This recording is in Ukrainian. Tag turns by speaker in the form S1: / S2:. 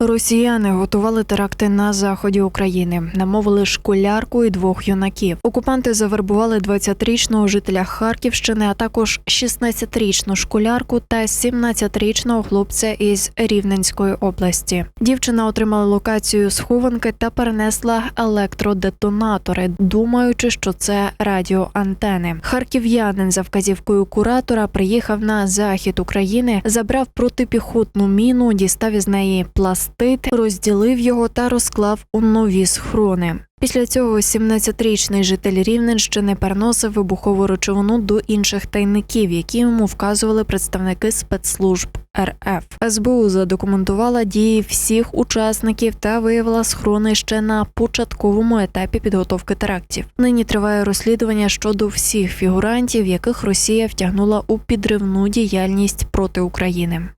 S1: Росіяни готували теракти на заході України, намовили школярку і двох юнаків. Окупанти завербували 20-річного жителя Харківщини, а також 16-річну школярку та 17-річного хлопця із Рівненської області. Дівчина отримала локацію схованки та перенесла електродетонатори, думаючи, що це радіоантени. Харків'янин за вказівкою куратора приїхав на захід України, забрав протипіхотну міну, дістав із неї пластит, розділив його та розклав у нові схрони. Після цього 17-річний житель Рівненщини переносив вибухову речовину до інших тайників, які йому вказували представники спецслужб РФ. СБУ задокументувала дії всіх учасників та виявила схорони ще на початковому етапі підготовки терактів. Нині триває розслідування щодо всіх фігурантів, яких Росія втягнула у підривну діяльність проти України.